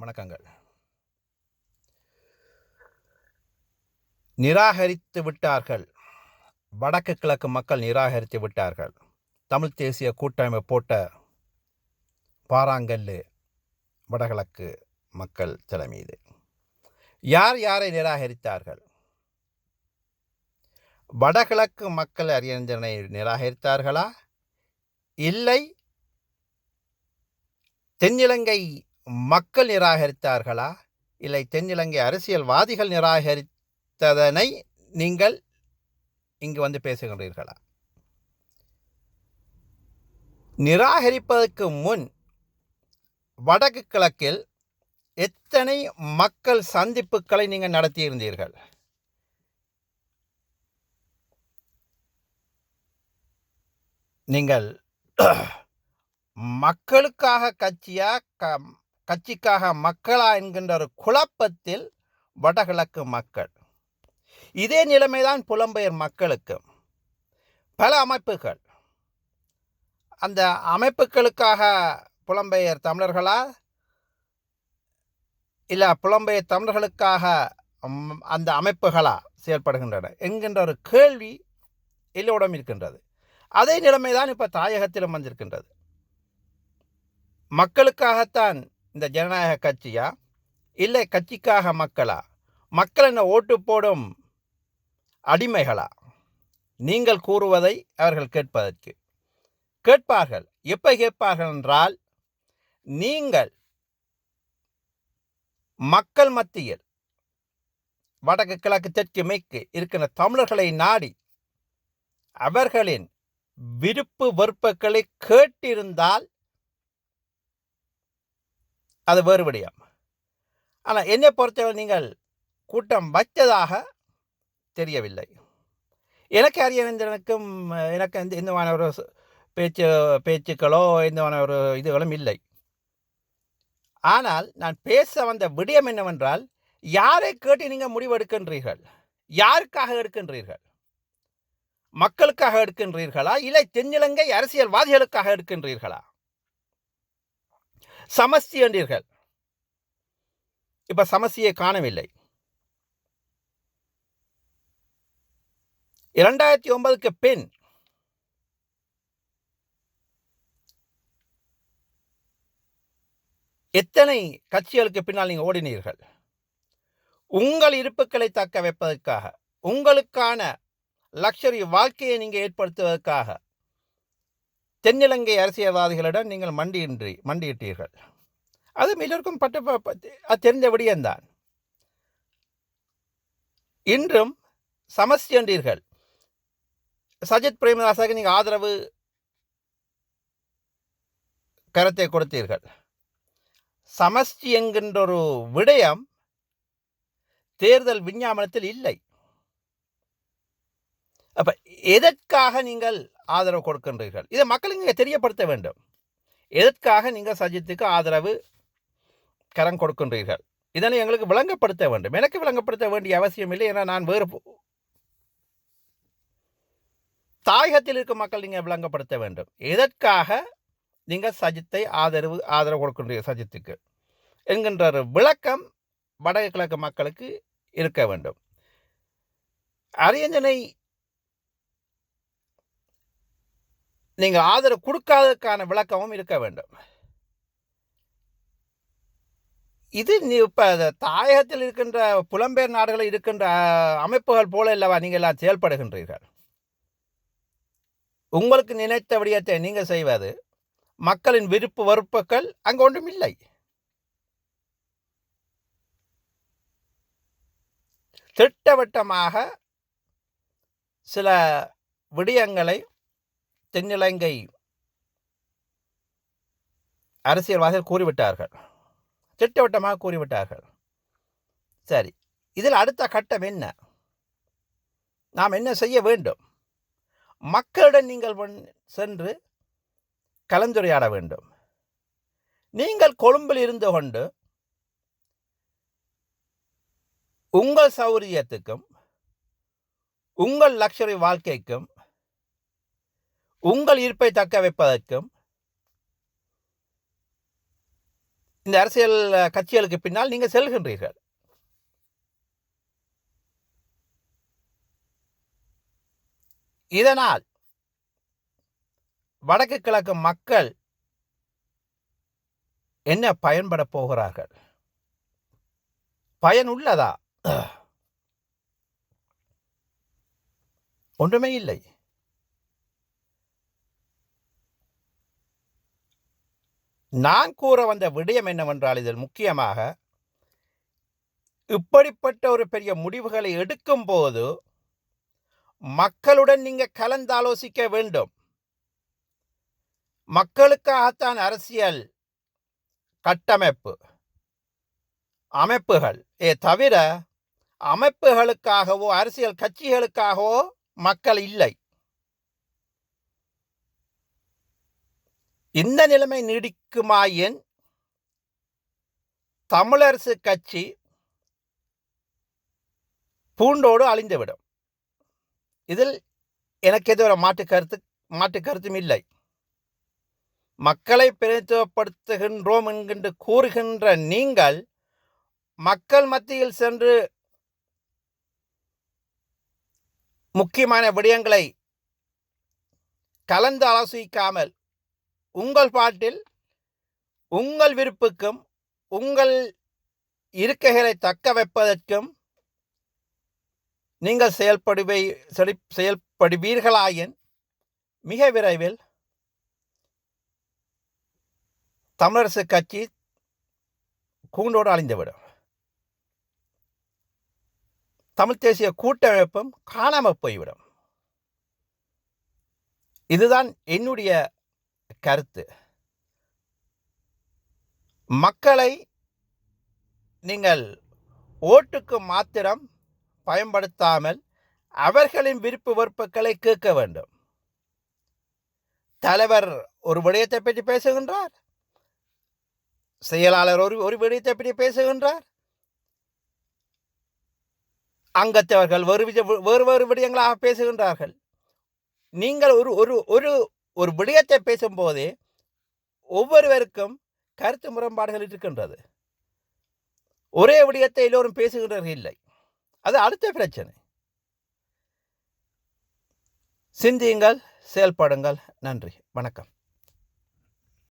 வணக்கங்கள். நிராகரித்து விட்டார்கள். வடக்கு கிழக்கு மக்கள் நிராகரித்து விட்டார்கள். தமிழ் தேசிய கூட்டமைப்பு போட்ட பாராங்கல்லு வடகிழக்கு மக்கள் தலைமீது யார் யாரை நிராகரித்தார்கள்? வடகிழக்கு மக்கள் அறிஞரை நிராகரித்தார்களா? இல்லை. தென்னிலங்கை மக்கள் நிராகரித்தார்களா? இல்லை தென்னிலங்கை அரசியல்வாதிகள் நிராகரித்ததனை நீங்கள் இங்கு வந்து பேசுகின்றீர்களா? நிராகரிப்பதற்கு முன் வடக்கு கிழக்கில் எத்தனை மக்கள் சந்திப்புகளை நீங்கள் நடத்தியிருந்தீர்கள்? நீங்கள் மக்களுக்காக கட்சியாக க கட்சிக்காக மக்களா என்கின்ற ஒரு குழப்பத்தில் வடகிழக்கு மக்கள். இதே நிலைமைதான் புலம்பெயர் மக்களுக்கு. பல அமைப்புகள். அந்த அமைப்புகளுக்காக புலம்பெயர் தமிழர்களா? இல்லை புலம்பெயர் தமிழர்களுக்காக அந்த அமைப்புகளா செயல்படுகின்றன என்கின்ற ஒரு கேள்வி எல்லோரிடம் இருக்கின்றது. அதே நிலைமை தான் இப்போ தாயகத்திலும் வந்திருக்கின்றது. மக்களுக்காகத்தான் இந்த ஜனநாயக கட்சியா? இல்லை கட்சிக்காக மக்களா? மக்கள் என்ன ஓட்டு போடும் அடிமைகளா? நீங்கள் கூறுவதை அவர்கள் கேட்பதற்கு. கேட்பார்கள். எப்போ கேட்பார்கள் என்றால் நீங்கள் மக்கள் மத்தியில் வடக்கு கிழக்கு தெற்கு மேற்கு இருக்கின்ற தமிழர்களை நாடி அவர்களின் விருப்பு வெறுப்புகளை கேட்டிருந்தால் அது வேறு விடயம் ஆனால் என்னை பொறுத்தவரை நீங்கள் கூட்டம் வச்சதாக தெரியவில்லை. எனக்கு அறியவேந்தனுக்கும் எனக்கு எந்த எந்தமான ஒரு பேச்சு பேச்சுக்களோ எந்தமான ஒரு இதுகளும் இல்லை. ஆனால் நான் பேச வந்த விடயம் என்னவென்றால் யாரை கேட்டு நீங்கள் முடிவெடுக்கின்றீர்கள் யாருக்காக எடுக்கின்றீர்கள்? மக்களுக்காக எடுக்கின்றீர்களா? இல்லை தென்னிலங்கை அரசியல்வாதிகளுக்காக எடுக்கின்றீர்களா? சமஸ்தி என்றீர்கள். இப்ப சமஸ்தியை காணவில்லை. இரண்டாயிரத்தி ஒன்பதுக்கு பின் எத்தனை கட்சிகளுக்கு பின்னால் நீங்கள் ஓடினீர்கள்? உங்கள் இருப்புக்களை தக்க வைப்பதற்காக உங்களுக்கான லக்ஷரி வாழ்க்கையை நீங்கள் ஏற்படுத்துவதற்காக தென்னிலங்கை அரசியல்வாதிகளிடம் நீங்கள் மண்டியின்றி மண்டியிட்டீர்கள். அது எல்லோருக்கும் பட்ட அது தெரிந்த விடயம்தான். இன்றும் சமஸ்தி என்றீர்கள் சஜித் பிரேமதாசாவுக்கு நீங்கள் ஆதரவு கருத்தை கொடுத்தீர்கள். சமஸ்தி என்கின்ற ஒரு விடயம் தேர்தல் விஞ்ஞாபனத்தில் இல்லை. அப்போ எதற்காக நீங்கள் ஆதரவு கொடுக்கின்றீர்கள்? இதை மக்களுக்கு நீங்கள் தெரியப்படுத்த வேண்டும். எதற்காக நீங்கள் சஜித்துக்கு ஆதரவு கரம் கொடுக்கின்றீர்கள்? இதனை எங்களுக்கு விளங்கப்படுத்த வேண்டும். எனக்கு விளங்கப்படுத்த வேண்டிய அவசியம் இல்லை ஏன்னா நான் வேறு தாயகத்தில் இருக்கும் மக்கள் நீங்கள் விளங்கப்படுத்த வேண்டும். எதற்காக நீங்கள் சஜித்தை ஆதரவு ஆதரவு கொடுக்கின்றீர்கள் சஜித்துக்கு? என்கின்ற ஒரு விளக்கம் வடகிழக்கு மக்களுக்கு இருக்க வேண்டும். அரியஞ்சனை நீங்கள் ஆதரவு கொடுக்காததுக்கான விளக்கமும் இருக்க வேண்டும். இது நீ இப்போ தாயகத்தில் இருக்கின்ற புலம்பெயர் நாடுகளில் இருக்கின்ற அமைப்புகள் போல இல்லவா நீங்கள் எல்லாம் செயல்படுகின்றீர்கள்? உங்களுக்கு நினைத்த விடயத்தை நீங்கள் செய்வது மக்களின் விருப்பு வெறுப்புகள் அங்கு ஒன்றும் இல்லை. திட்டவட்டமாக சில விடயங்களை தென்னிலங்கை அரசியல்வாதிகள் கூறிவிட்டார்கள். திட்டவட்டமாக கூறிவிட்டார்கள். சரி இதில் அடுத்த கட்டம் என்ன? நாம் என்ன செய்ய வேண்டும்? மக்களுடன் நீங்கள் சென்று கலந்துரையாட வேண்டும். நீங்கள் கொழும்பில் இருந்து கொண்டு உங்கள் சௌரியத்துக்கும் உங்கள் லக்ஷரி வாழ்க்கைக்கும் உங்கள் இருப்பை தக்க வைப்பதற்கும் இந்த அரசியல் கட்சிகளுக்கு பின்னால் நீங்கள் செல்கின்றீர்கள். இதனால் வடக்கு கிழக்கு மக்கள் என்ன பயன்பட போகிறார்கள்? பயன் உள்ளதா? ஒன்றுமே இல்லை. நான் கூற வந்த விடயம் என்னவென்றால் இதில் முக்கியமாக இப்படிப்பட்ட ஒரு பெரிய முடிவுகளை எடுக்கும்போது மக்களுடன் நீங்கள் கலந்தாலோசிக்க வேண்டும். மக்களுக்காகத்தான் அரசியல் கட்டமைப்பு அமைப்புகள். ஏ தவிர அமைப்புகளுக்காகவோ அரசியல் கட்சிகளுக்காகவோ மக்கள் இல்லை. இந்த நிலைமை நீடிக்குமாயின் தமிழரசு கட்சி பூண்டோடு அழிந்துவிடும். இதில் எனக்கு எதுவரை மாற்று கருத்து மாற்று கருத்தும் இல்லை. மக்களை பிரதித்துவப்படுத்துகின்றோம் என்கின்ற கூறுகின்ற நீங்கள் மக்கள் மத்தியில் சென்று முக்கியமான விடயங்களை கலந்து ஆலோசிக்காமல் உங்கள் பாட்டில் உங்கள் விருப்புக்கும் உங்கள் இருக்கைகளை தக்க வைப்பதற்கும் நீங்கள் செயல்படுவை செயல்படுவீர்களாயின் மிக விரைவில் தமிழரசு கட்சி கூண்டோடு அழிந்துவிடும். தமிழ் தேசிய கூட்டமைப்பும் காணாமல் போய்விடும். இதுதான் என்னுடைய கருத்து. மக்களை நீங்கள் ஓட்டுக்கு மாத்திரம் பயன்படுத்தாமல் அவர்களின் விருப்பு வெறுப்புகளை கேட்க வேண்டும். தலைவர் ஒரு விடயத்தை பற்றி பேசுகின்றார். செயலாளர் ஒரு ஒரு விடயத்தை பற்றி பேசுகின்றார். அங்கத்தவர்கள் வேறு வேறு வேறு விடயங்களாக பேசுகின்றார்கள். நீங்கள் ஒரு ஒரு ஒரு ஒரு விடயத்தை பேசும்போதே ஒவ்வொருவருக்கும் கருத்து முரண்பாடுகள் இருக்கின்றது. ஒரே விடயத்தை எல்லோரும் பேசுகின்றவர்கள் இல்லை. அது அடுத்த பிரச்சனை. சிந்தியுங்கள் செயல்படுங்கள். நன்றி. வணக்கம்.